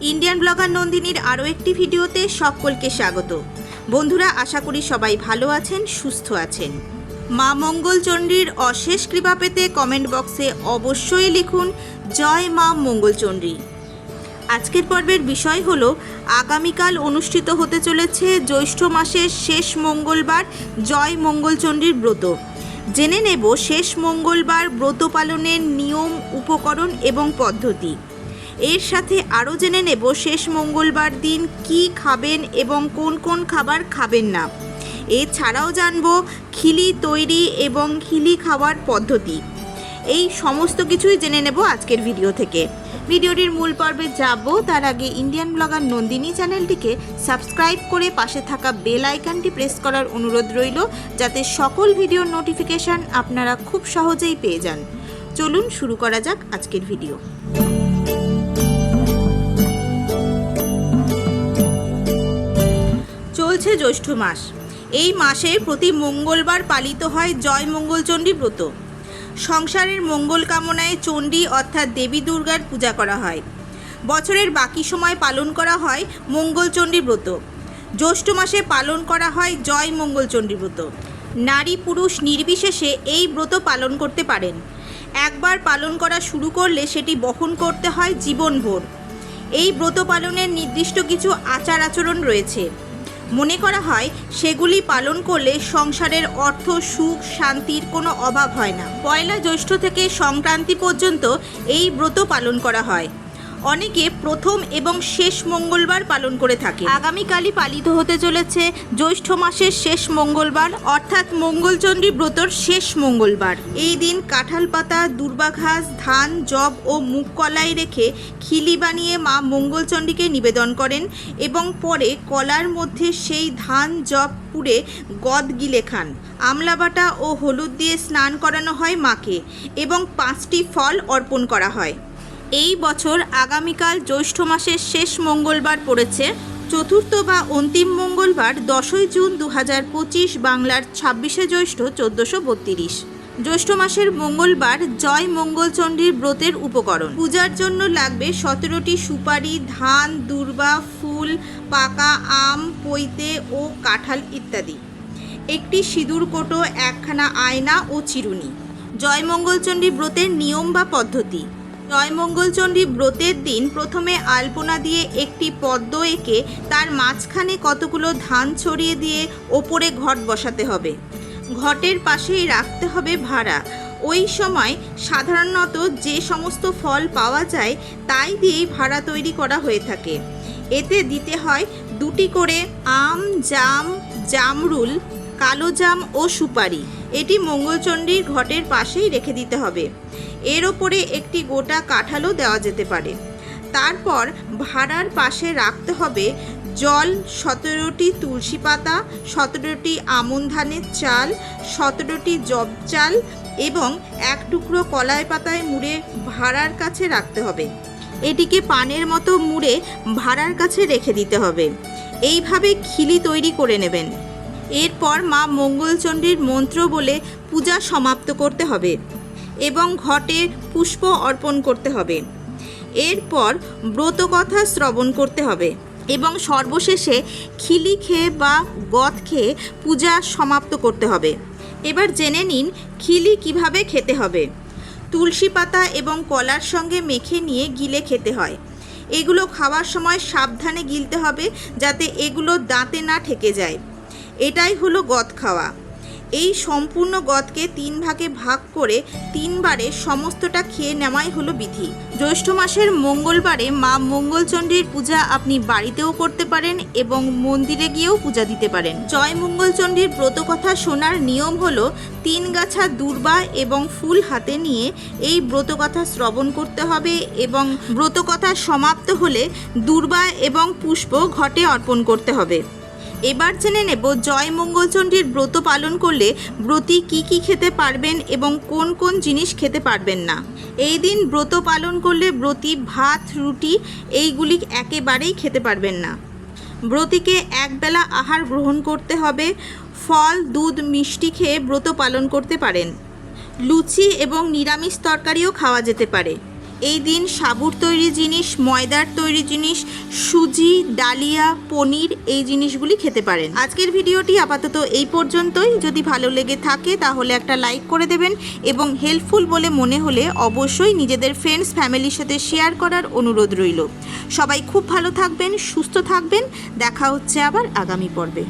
Indian blogger নন্দিনীর আরও একটি ভিডিওতে সকলকে স্বাগত। বন্ধুরা, আশা করি সবাই ভালো আছেন, সুস্থ আছেন। মা মঙ্গলচণ্ডীর অশেষ কৃপা পেতে কমেন্ট বক্সে অবশ্যই লিখুন, জয় মা মঙ্গলচণ্ডী আজকের পর্বের বিষয় হল, আগামীকাল অনুষ্ঠিত হতে চলেছে জ্যৈষ্ঠ মাসের শেষ মঙ্গলবার জয় মঙ্গলচণ্ডীর ব্রত। জেনে নেব শেষ মঙ্গলবার ব্রত পালনের নিয়ম, উপকরণ এবং পদ্ধতি। এর সাথে আরও জেনে নেব শেষ মঙ্গলবার দিন কি খাবেন এবং কোন কোন খাবার খাবেন না। এছাড়াও জানব খিলি তৈরি এবং খিলি খাওয়ার পদ্ধতি। এই সমস্ত কিছুই জেনে নেব আজকের ভিডিও থেকে। ভিডিওটির মূল পর্বে যাব, তার আগে ইন্ডিয়ান ব্লগার নন্দিনী চ্যানেলটিকে সাবস্ক্রাইব করে পাশে থাকা বেল আইকনটি প্রেস করার অনুরোধ রইল, যাতে সকল ভিডিওর নোটিফিকেশান আপনারা খুব সহজেই পেয়ে যান। চলুন শুরু করা যাক আজকের ভিডিও। জ্যৈষ্ঠ মাস। এই মাসে প্রতি মঙ্গলবার পালিত হয় জয় মঙ্গলচণ্ডী ব্রত। সংসারের মঙ্গল কামনায় চণ্ডী অর্থাৎ দেবী দুর্গার পূজা করা হয়। বছরের বাকি সময় পালন করা হয় মঙ্গলচণ্ডী ব্রত। জ্যৈষ্ঠ মাসে পালন করা হয় জয় মঙ্গলচণ্ডী ব্রত। নারী পুরুষ নির্বিশেষে এই ব্রত পালন করতে পারেন। একবার পালন করা শুরু করলে সেটি বহন করতে হয় জীবনভর। এই ব্রত পালনের নির্দিষ্ট কিছু আচার আচরণ রয়েছে। মনে করা হয় সেগুলি পালন করলে সংসারের অর্থ, সুখ, শান্তির কোনো অভাব হয় না। পয়লা জ্যৈষ্ঠ থেকে সংক্রান্তি পর্যন্ত এই ব্রত পালন করা হয়। অনেকে প্রথম এবং শেষ মঙ্গলবার পালন করে থাকে আগামীকালই পালিত হতে চলেছে জ্যৈষ্ঠ মাসের শেষ মঙ্গলবার, অর্থাৎ মঙ্গলচণ্ডী ব্রতর শেষ মঙ্গলবার। এই দিন কাঁঠাল পাতা, দুর্বাঘাস, ধান জব ও মুগ কলাই রেখে খিলি বানিয়ে মা মঙ্গলচণ্ডীকে নিবেদন করেন এবং পরে কলার মধ্যে সেই ধান জব পুড়ে গদ গিলে খান। আমলাবাটা ও হলুদ দিয়ে স্নান করানো হয় মাকে এবং পাঁচটি ফল অর্পণ করা হয়। এই বছর আগামীকাল জ্যৈষ্ঠ মাসের শেষ মঙ্গলবার পড়েছে। চতুর্থ বা অন্তিম মঙ্গলবার দশই জুন দু হাজার পঁচিশ বাংলার ছাব্বিশে জ্যৈষ্ঠ চোদ্দোশো বত্রিশ। জ্যৈষ্ঠ মাসের মঙ্গলবার জয় মঙ্গলচণ্ডীর ব্রতের উপকরণ। পূজার জন্য লাগবে সতেরোটি সুপারি, ধান, দুর্বা, ফুল, পাকা আম, পৈতে ও কাঁঠাল ইত্যাদি। একটি সিঁদুর কোটো, একখানা আয়না ও চিরুনি। জয় মঙ্গলচণ্ডী ব্রতের নিয়ম বা পদ্ধতি? জয়মঙ্গলচণ্ডী ব্রতের দিন প্রথমে আলপনা দিয়ে একটি পদ্ম এঁকে তার মাঝখানে কতগুলো ধান ছড়িয়ে দিয়ে ওপরে ঘট বসাতে হবে। ঘটের পাশেই রাখতে হবে ভাড়া। ওই সময় সাধারণত যে সমস্ত ফল পাওয়া যায় তাই দিয়েই ভাড়া তৈরি করা হয়ে থাকে। এতে দিতে হয় দুটি করে আম, জাম, জামরুল, কালো জাম ও সুপারি। এটি মঙ্গলচণ্ডীর ঘটের পাশেই রেখে দিতে হবে। এর ওপরে একটি গোটা কাঁঠালও দেওয়া যেতে পারে। তারপর ভাড়ার পাশে রাখতে হবে জল, সতেরোটি তুলসী পাতা, সতেরোটি আমন ধানের চাল, সতেরোটি জব চাল এবং এক টুকরো কলাই পাতায় মুড়ে ভাড়ার কাছে রাখতে হবে। এটিকে পানের মতো মুড়ে ভাড়ার কাছে রেখে দিতে হবে। এইভাবে খিলি তৈরি করে নেবেন। এরপর মা মঙ্গলচণ্ডীর মন্ত্র বলে পূজা সমাপ্ত করতে হবে। এবং ঘটে পুষ্প অর্পণ করতে হবে। এরপর ব্রতকথা শ্রবণ করতে হবে এবং সর্বশেষে খিলি খেয়ে বা গদ খেয়ে পূজা সমাপ্ত করতে হবে। এবার জেনে নিন খিলি কীভাবে খেতে হবে। তুলসী পাতা এবং কলার সঙ্গে মেখে নিয়ে গিলে খেতে হয়। এগুলো খাওয়ার সময় সাবধানে গিলতে হবে যাতে এগুলো দাঁতে না ঠেকে যায়। এটাই হলো গদ খাওয়া। এই সম্পূর্ণ গদকে তিন ভাগে ভাগ করে তিনবারে সমস্তটা খেয়ে নেওয়াই হলো বিধি। জ্যৈষ্ঠ মাসের মঙ্গলবারে মা মঙ্গলচণ্ডীর পূজা আপনি বাড়িতেও করতে পারেন এবং মন্দিরে গিয়েও পূজা দিতে পারেন। জয় মঙ্গলচণ্ডীর ব্রতকথা শোনার নিয়ম হলো তিন গাছা দুর্বা এবং ফুল হাতে নিয়ে এই ব্রতকথা শ্রবণ করতে হবে এবং ব্রতকথা সমাপ্ত হলে দুর্বা এবং পুষ্প ঘটে অর্পণ করতে হবে। এবার জেনে নেব জয় মঙ্গলচণ্ডীর ব্রত পালন করলে ব্রতী কি কি খেতে পারবেন এবং কোন কোন জিনিস খেতে পারবেন না। এই দিন ব্রত পালন করলে ব্রতী ভাত, রুটি এইগুলি একেবারেই খেতে পারবেন না। ব্রতীকে একবেলা আহার গ্রহণ করতে হবে, ফল, দুধ, মিষ্টি খেয়ে ব্রত পালন করতে পারেন। লুচি এবং নিরামিষ তরকারিও খাওয়া যেতে পারে। এই দিন সাবুর তৈরি জিনিস, ময়দার তৈরি জিনিস, সুজি, ডালিয়া, পনির এই জিনিসগুলি খেতে পারেন। আজকের ভিডিওটি আপাতত এই পর্যন্তই। যদি ভালো লেগে থাকে তাহলে একটা লাইক করে দেবেন এবং হেল্পফুল বলে মনে হলে অবশ্যই নিজেদের ফ্রেন্ডস ফ্যামিলির সাথে শেয়ার করার অনুরোধ রইল। সবাই খুব ভালো থাকবেন, সুস্থ থাকবেন। দেখা হচ্ছে আবার আগামী পর্বে।